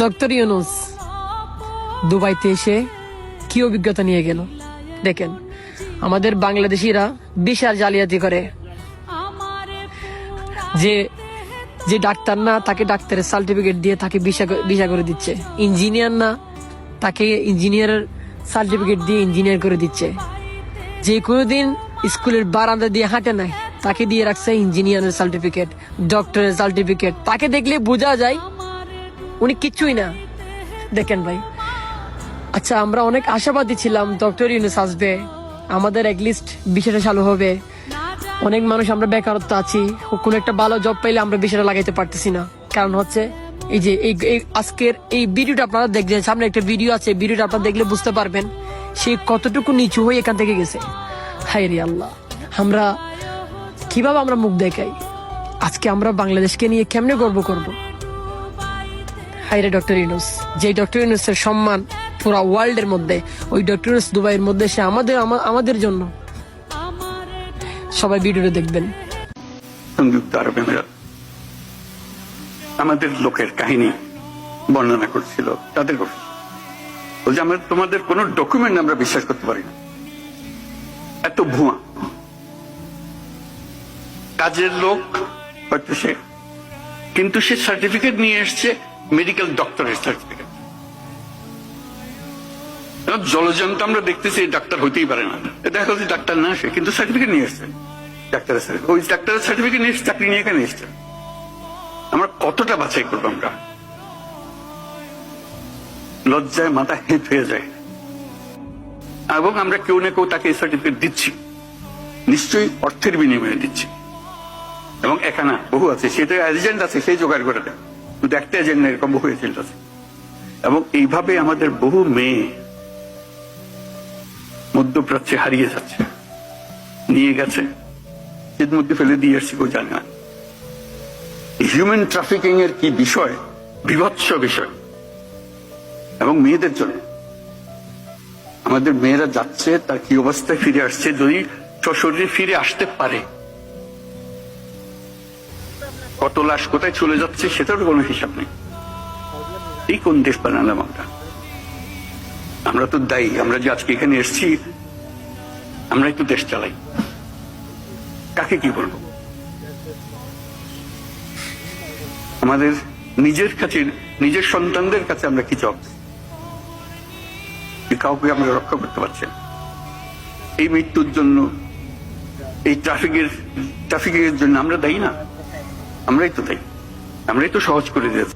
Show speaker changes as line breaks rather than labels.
Doctor Yunus, দুবাইতে এসে কি অভিজ্ঞতা নিয়ে গেল? দেখেন, আমাদের বাংলাদেশিরা বিশাল জালিয়াতি করে। যে যে ডাক্তার না, তাকে ডাক্তারের সার্টিফিকেট দিয়ে তাকে ভিসা ভিসা করে দিচ্ছে। ইঞ্জিনিয়ার না, তাকে ইঞ্জিনিয়ারের সার্টিফিকেট দিয়ে ইঞ্জিনিয়ার করে দিচ্ছে। যে কোনো দিন স্কুলের বারান্দা দিয়ে হাঁটে নাই, তাকে দিয়ে রাখছে ইঞ্জিনিয়ারের সার্টিফিকেট ডক্টরের সার্টিফিকেট তাকে দেখলে বোঝা যায় উনি কিচ্ছুই না। দেখেন ভাই। আচ্ছা আমরা অনেক আশাবাদী ছিলাম, ডক্টর ইউনুস আসবে। আমাদের লিস্ট বিষয়টা চালু হবে। অনেক মানুষ আমরা বেকারত্ব আছি। কোনো একটা ভালো জব পাইলে আমরা বিষয়টা লাগাইতে পারতেছি না। কারণ হচ্ছে, এই যে এই আজকের এই ভিডিওটা আপনারা দেখছেন সামনে একটা ভিডিও আছে ভিডিওটা আপনারা দেখলে বুঝতে পারবেন সে কতটুকু নিচু হয়ে এখান থেকে গেছে। হাই রে আল্লাহ। আমরা কীভাবে আমরা মুখ দেখাই? আজকে আমরা বাংলাদেশকে নিয়ে কেমনে গর্ব করব? হাইরে ডক্টর ইউনুস। যে ডক্টর ইউনুসের সম্মান পুরো ওয়ার্ল্ড এর মধ্যে, ওই ডক্টর ইউনুস দুবাইয়ের মধ্যে, সে আমাদের আমাদের জন্য। সবাই ভিডিওটা দেখবেন।
সংযুক্ত আরব আমিরাত। আমাদের লোকের কাহিনী বর্ণনা করছিল তাদের বলছে, আমরা তোমাদের কোন ডকুমেন্ট আমরা বিশ্বাস করতে পারি না। এত ভুয়া। কাজের লোক হয়তো সে কিন্তু সে সার্টিফিকেট নিয়ে এসছে মেডিকেল ডক্টরের সার্টিফিকেট জলজন্ত আমরা দেখতেছি ডাক্তার হইতেই পারে না। দেখা যাচ্ছে ডাক্তার না সে কিন্তু সার্টিফিকেট নিয়ে এসছে ডাক্তারের certificate। ওই ডাক্তারের সার্টিফিকেট নিয়ে চাকরি নিয়ে এখানে এসছে। আমরা কতটা বাছাই করব আমরা? লজ্জায় মাথা হেট হয়ে যায়। এবং আমরা কেউ না কেউ তাকে সার্টিফিকেট দিচ্ছি। নিশ্চয়ই অর্থের বিনিময়ে দিচ্ছি। এবং এখানে বহু আছে সেটা এজেন্ট আছে সেই জোগাড় করে দেয়। একটা এজেন্ট এরকম এজেন্ট আছে এবং এইভাবে আমাদের বহু মেয়ে মধ্যপ্রাচ্যে হারিয়ে যাচ্ছে। নিয়ে গেছে। এর মধ্যে ফেলে দিয়ে আসছি কেউ জানে হিউম্যান ট্রাফিকিং এর কি বিষয়? বিভৎস বিষয়। এবং মেয়েদের জন্য। আমাদের মেয়েরা যাচ্ছে, তার কি অবস্থায় ফিরে আসছে, যদি সশরীরে ফিরে আসতে পারে। কত লাশ কোথায় চলে যাচ্ছে সেটারও কোনো হিসাব নেই। এই কোন দেশ বানালাম আমরা? আমরা তো দায়ী, আমরা যে আজকে এখানে এসেছি আমরা একটু দেশ চালাই। কাকে কি বলব? আমাদের নিজের কাছে, নিজের সন্তানদের কাছে আমরা কি জব কাউকে আমরা রক্ষা করতে পারছি। এই মৃত্যুর জন্য, এই ট্রাফিকের ট্রাফিকের জন্য আমরা দায়ী না? আমরাই তো তাই। আমরাই তো সহজ করে দিয়েছি।